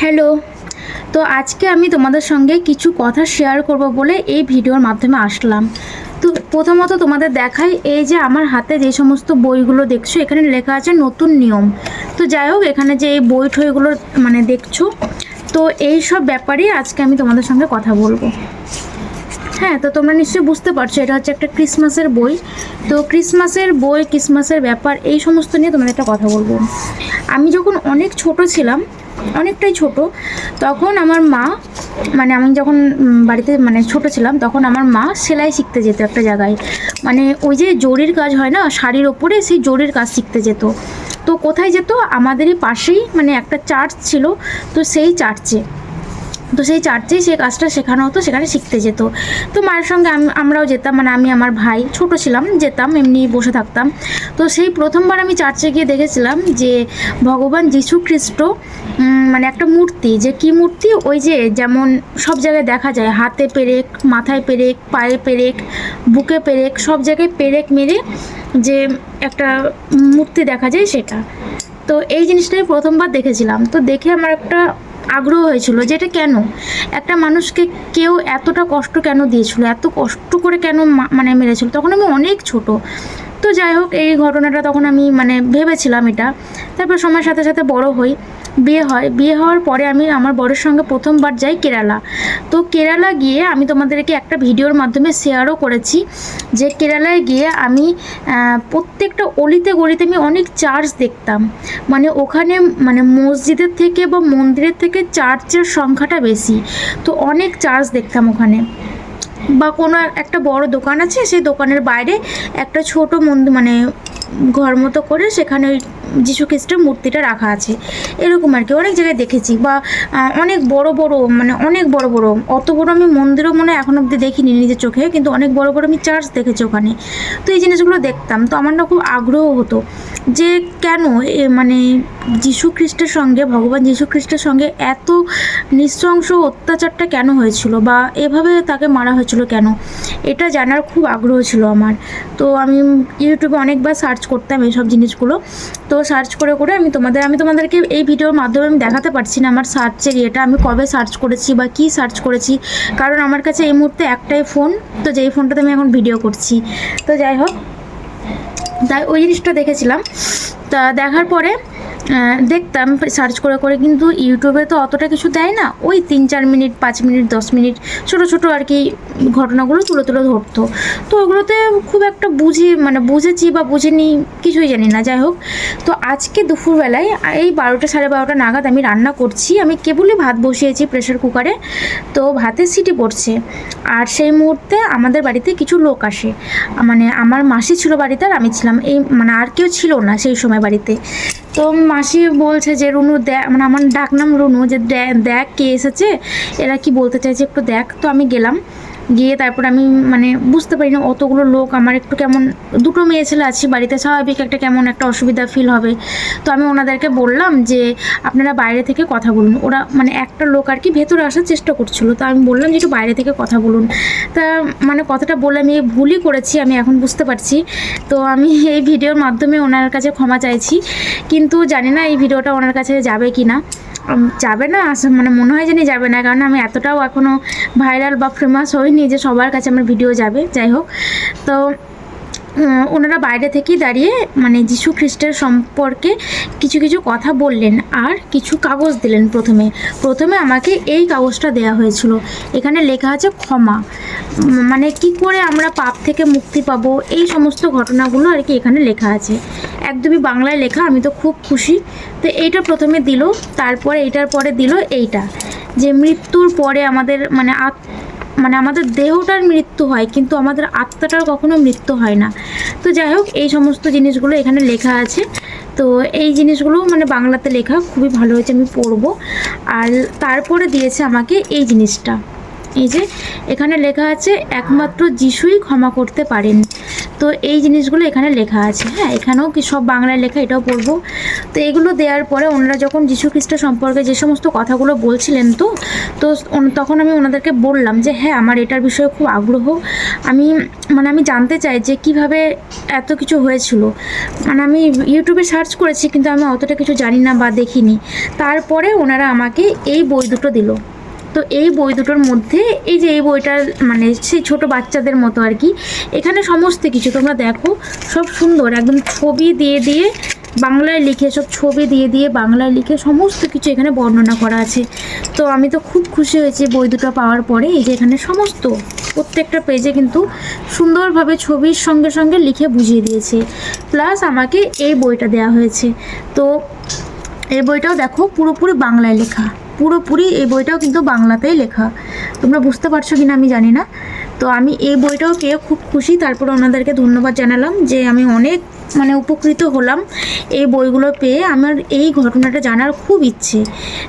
Hello. তো আজকে আমি তোমাদের সঙ্গে কিছু কথা শেয়ার করব বলে এই ভিডিওর মাধ্যমে আসলাম। তো প্রথমত তোমাদের দেখাই, এই যে আমার হাতে যে সমস্ত বইগুলো দেখছ, এখানে লেখা আছে নতুন নিয়ম। তো যাই হোক, এখানে যে এই বই ঠইগুলো মানে দেখছ, তো এই সব ব্যাপারেই আজকে আমি তোমাদের সঙ্গে কথা বলব। হ্যাঁ তো তোমরা নিশ্চয়ই বুঝতে পারছ, এটা হচ্ছে একটা ক্রিসমাসের বই। তো ক্রিসমাসের বই, ক্রিসমাসের ব্যাপার, এই সমস্ত নিয়ে তোমাদের একটা কথা বলব। আমি যখন অনেক ছোট ছিলাম অনেকটাই ছোট। তখন আমার মা মানে আমি যখন বাড়িতে মানে ছোট ছিলাম, তখন আমার মা সেলাই শিখতে যেত একটা জায়গায়। মানে ওই যে জরির কাজ হয় না, শাড়ির ওপরে সেই জরির কাজ শিখতে যেত। তো কোথায় যেত? আমাদেরই পাশেই মানে একটা চার্চ ছিল, তো সেই চার্চে। তো সেই চার্চেই সেই কাজটা শেখানো হতো, সেখানে শিখতে যেত। তো মায়ের সঙ্গে আমি আমরাও যেতাম মানে আমি, আমার ভাই ছোট ছিলাম, যেতাম, এমনি বসে থাকতাম। তো সেই প্রথমবার আমি চার্চে গিয়ে দেখেছিলাম যে ভগবান যীশু খ্রিস্ট মানে একটা মূর্তি। যে কি মূর্তি? ওই যে যেমন সব জায়গায় দেখা যায়, হাতে পেরেক, মাথায় পেরেক, পায়ে পেরেক, বুকে পেরেক, সব জায়গায় পেরেক মেরে যে একটা মূর্তি দেখা যায় সেটা। তো এই জিনিসটাই প্রথমবার দেখেছিলাম। তো দেখে আমার একটা আগ্রহ হয়েছিল যে এটা কেন? একটা মানুষকে কেউ এতটা কষ্ট কেন দিয়েছিল? এত কষ্ট করে কেন মানে মেরেছিল? তখন আমি অনেক ছোট। তো যাই হোক, এই ঘটনাটা তখন আমি মানে ভেবেছিলাম এটা। তারপর সময়ের সাথে সাথে বড় হই। বিয়ে হয়। বিয়ে হওয়ার পরে আমি আমার বরের সঙ্গে প্রথমবার যাই কেরালা। তো কেরালা গিয়ে আমি তোমাদেরকে একটা ভিডিওর মাধ্যমে শেয়ারও করেছি যে কেরালায় গিয়ে আমি প্রত্যেকটা অলিতে গলিতে আমি অনেক চার্চ দেখতাম। মানে ওখানে মানে মসজিদের থেকে বা মন্দিরের থেকে চার্চের সংখ্যাটা বেশি। তো অনেক চার্চ দেখতাম ওখানে। বা কোনো একটা বড় দোকান আছে, সেই দোকানের বাইরে একটা ছোট মন্দির মানে ঘর মতো করে সেখানে ওই যীশু খ্রিস্টের মূর্তিটা রাখা আছে। এরকম আর কি, অনেক জায়গায় দেখেছি বা অনেক বড় বড় মানে অনেক বড় বড়, অত বড় আমি মন্দিরও মনে হয় এখন অব্দি দেখিনি নিজের চোখে, কিন্তু অনেক বড় বড় আমি চার্চ দেখেছি ওখানে। তো এই জিনিসগুলো দেখতাম, তো আমার না খুব আগ্রহ হতো যে কেন মানে যীশু খ্রিস্টের সঙ্গে, ভগবান যীশু খ্রিস্টের সঙ্গে এত নৃশংস অত্যাচারটা কেন হয়েছিল বা এভাবে তাকে মারা হয়েছিল কেন? এটা জানার খুব আগ্রহ ছিল আমার। তো আমি ইউটিউবে অনেকবার সার্চ করতাম এইসব জিনিসগুলো। তো সার্চ করে করে আমি তোমাদের, আমি তোমাদেরকে এই ভিডিওর মাধ্যমে আমি দেখাতে পারছি না আমার সার্চের ইয়েটা, আমি কবে সার্চ করেছি বা কি সার্চ করেছি। কারণ আমার কাছে এই মুহূর্তে একটাই ফোন তো যেই ফোনটাতে আমি এখন ভিডিও করছি। তো যাই হোক, তাই ওই জিনিসটা দেখেছিলাম। তা দেখার পরে দেখতাম সার্চ করে করে কিন্তু ইউটিউবে তো অতটা কিছু দেয় না। ওই তিন চার মিনিট, পাঁচ মিনিট, দশ মিনিট, ছোট ছোট আর কি ঘটনাগুলো তুলে তুলে ধরতো। তো ওগুলোতে খুব একটা বুঝি মানে বুঝেছি বা বুঝিনি, কিছুই জানি না, যাই হোক। তো আজকে দুপুরবেলায় এই বারোটা সাড়ে বারোটা নাগাদ আমি রান্না করছি। আমি কেবলই ভাত বসিয়েছি প্রেশার কুকারে তো ভাতের সিটি পড়ছে। আর সেই মুহূর্তে আমাদের বাড়িতে কিছু লোক আসে। মানে আমার মাসি ছিল বাড়িতে আর আমি ছিলাম। এই মানে আর কেউ ছিল না সেই সময় বাড়িতে। তো মাসি বলছে যে, রুনু, দেখ মানে আমার ডাকনাম রুনু, যে দেখ কে এসেছে, এরা কি বলতে চাইছে একটু দেখ। তো আমি গেলাম। গিয়ে তারপর আমি মানে বুঝতে পারি না অতগুলো লোক আমার একটু কেমন, দুটো মেয়ে ছেলে আছি, বাড়িতে স্বাভাবিক একটা কেমন একটা অসুবিধা ফিল হবে। তো আমি ওনাদেরকে বললাম যে, আপনারা বাইরে থেকে কথা বলুন। ওরা মানে একটা লোক আর কি ভেতরে আসার চেষ্টা করছিল। তো আমি বললাম যে, একটু বাইরে থেকে কথা বলুন। তা মানে কথাটা বলে আমি ভুলই করেছি, আমি এখন বুঝতে পারছি। তো আমি এই ভিডিওর মাধ্যমে ওনার কাছে ক্ষমা চাইছি। কিন্তু জানি না এই ভিডিওটা ওনার কাছে যাবে কি না যাবে না মানে মনে হয় জানি যাবে না, কারণ আমি এতটাও এখনও ভাইরাল বা ফেমাস হইনি যে সবার কাছে আমার ভিডিও যাবে, যাই হোক। তো ওনারা বাইরে থেকেই দাঁড়িয়ে মানে যীশু খ্রিস্টের সম্পর্কে কিছু কিছু কথা বললেন আর কিছু কাগজ দিলেন প্রথমে। প্রথমে আমাকে এই কাগজটা দেওয়া হয়েছিল। এখানে লেখা আছে ক্ষমা। মানে কি করে আমরা পাপ থেকে মুক্তি পাবো? এই সমস্ত ঘটনাগুলো আর কি এখানে লেখা আছে। একদমই বাংলায় লেখা, আমি তো খুব খুশি। তো এইটা প্রথমে দিল, তারপরে এইটার পরে দিল এইটা। যে মৃত্যুর পরে আমাদের মানে আত মানে আমাদের দেহটার মৃত্যু হয়, কিন্তু আমাদের আত্মাটার কখনো মৃত্যু হয় না। তো যাই হোক, এই সমস্ত জিনিসগুলো এখানে লেখা আছে। তো এই জিনিসগুলো মানে বাংলাতে লেখা, খুবই ভালো হয়েছে, আমি পড়ব। আর তারপরে দিয়েছে আমাকে এই জিনিসটা। এই যে, এখানে লেখা আছে, একমাত্র যিশুই ক্ষমা করতে পারেন। তো এই জিনিসগুলো এখানে লেখা আছে। হ্যাঁ এখানেও কি সব বাংলায় লেখা, এটাও পড়ব। তো এগুলো দেওয়ার পরে ওনারা যখন যীশু খ্রিস্ট সম্পর্কে যে সমস্ত কথাগুলো বলছিলেন তো তো তখন আমি ওনাদেরকে বললাম যে হ্যাঁ আমার এটার বিষয়ে খুব আগ্রহ। আমি মানে আমি জানতে চাই যে কীভাবে এত কিছু হয়েছিল। মানে আমি ইউটিউবে সার্চ করেছি, কিন্তু আমি অতটা কিছু জানি না বা দেখিনি। তারপরে ওনারা আমাকে এই বই দুটো দিল। তো এই বই দুটোর মধ্যে, এই যে এই বইটার মানে সেই ছোট বাচ্চাদের মতো আর কি, এখানে সমস্ত কিছু তোমরা দেখো, সব সুন্দর, একদম ছবি দিয়ে দিয়ে বাংলায় লিখে, সব ছবি দিয়ে দিয়ে বাংলায় লিখে সমস্ত কিছু এখানে বর্ণনা করা আছে। তো আমি তো খুব খুশি হয়েছি বই দুটো পাওয়ার পরে, এই যে এখানে সমস্ত, প্রত্যেকটা পেজে কিন্তু সুন্দরভাবে ছবির সঙ্গে সঙ্গে লিখে বুঝিয়ে দিয়েছে। প্লাস আমাকে এই বইটা দেওয়া হয়েছে। তো এই বইটাও দেখো পুরোপুরি বাংলায় লেখা। পুরোপুরি এই বইটাও কিন্তু বাংলাতেই লেখা। তোমরা বুঝতে পারছ কি না আমি জানি না। তো আমি এই বইটাও পেয়ে খুব খুশি। তারপরে ওনাদেরকে ধন্যবাদ জানালাম যে আমি অনেক মানে উপকৃত হলাম এই বইগুলো পেয়ে। আমার এই ঘটনাটা জানার খুব ইচ্ছে।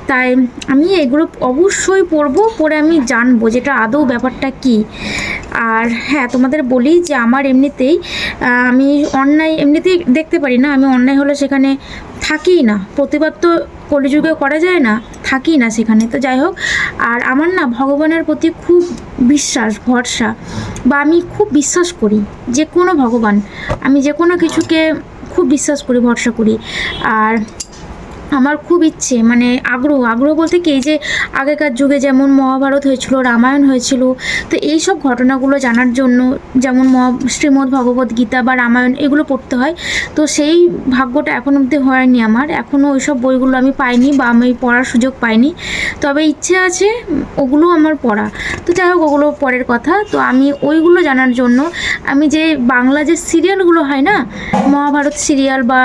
তাই আমি এগুলো অবশ্যই পড়ব, পড়ে আমি জানব যেটা আদৌ ব্যাপারটা কি। আর হ্যাঁ তোমাদের বলি যে আমার এমনিতেই আমি অন্যায়, এমনিতেই দেখতে পারি না, আমি অন্যায় হলে সেখানে থাকি না। প্রতিবাদ তো কলিযুগে করা যায় না, থাকি না সেখানে। তো যাই হোক, আর আমার না ভগবানের প্রতি খুব বিশ্বাস, ভরসা বা আমি খুব বিশ্বাস করি, যে কোনো ভগবান, আমি যে কোনো কিছুকে খুব বিশ্বাস করি, ভরসা করি। আর আমার খুব ইচ্ছে মানে আগ্রহ আগ্রহ বলতে কি, এই যে আগেকার যুগে যেমন মহাভারত হয়েছিল, রামায়ণ হয়েছিল, তো এই সব ঘটনাগুলো জানার জন্য যেমন শ্রীমদ্ ভগবত গীতা বা রামায়ণ এগুলো পড়তে হয়, তো সেই ভাগ্যটা এখন অবধি হয়নি আমার এখনও ওই সব বইগুলো আমি পাইনি বা আমি পড়ার সুযোগ পাইনি, তবে ইচ্ছে আছে ওগুলো আমার পড়া, তো যাই হোক ওগুলো পরের কথা, তো আমি ওইগুলো জানার জন্য আমি যে বাংলা যে সিরিয়ালগুলো হয় না, মহাভারত সিরিয়াল বা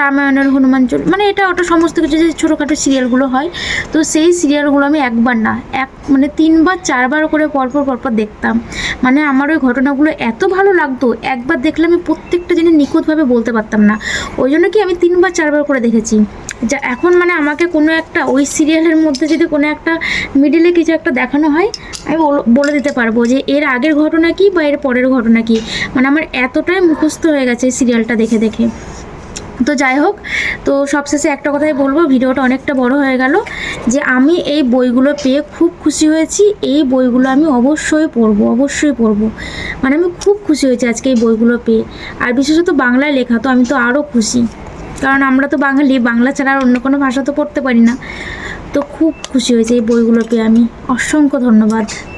রামায়ণের হনুমান মানে এটা ওটা সমস্ত কিছু যে ছোটোখাটো সিরিয়ালগুলো হয়, তো সেই সিরিয়ালগুলো আমি একবার না, এক মানে তিনবার, চারবার করে পরপর পরপর দেখতাম। মানে আমার ওই ঘটনাগুলো এত ভালো লাগতো, একবার দেখলে আমি প্রত্যেকটা জিনিস নিখুঁতভাবে বলতে পারতাম না। ওই জন্য কি আমি তিনবার, চারবার করে দেখেছি। যা এখন মানে আমাকে কোনো একটা, ওই সিরিয়ালের মধ্যে যদি কোনো একটা মিডিলে কিছু একটা দেখানো হয়, আমি বল- দিতে পারব যে এর আগের ঘটনা কি বা এর পরের ঘটনা কি। মানে আমার এতটাই মুখস্থ হয়ে গেছে এই সিরিয়ালটা দেখে দেখে। তো যাই হোক, তো সবশেষে একটা কথাই বলব, ভিডিওটা অনেকটা বড় হয়ে গেল, যে আমি এই বইগুলো পেয়ে খুব খুশি হয়েছি, এই বইগুলো আমি অবশ্যই পড়ব অবশ্যই পড়ব। মানে আমি খুব খুশি হয়েছি আজকে এই বইগুলো পেয়ে, আর বিশেষত বাংলায় লেখা, তো আমি তো আরও খুশি। কারণ আমরা তো বাঙালি, বাংলা ছাড়া আর অন্য কোনো ভাষা তো পড়তে পারি না। তো খুব খুশি হয়েছে এই বইগুলো পেয়ে আমি। অসংখ্য ধন্যবাদ।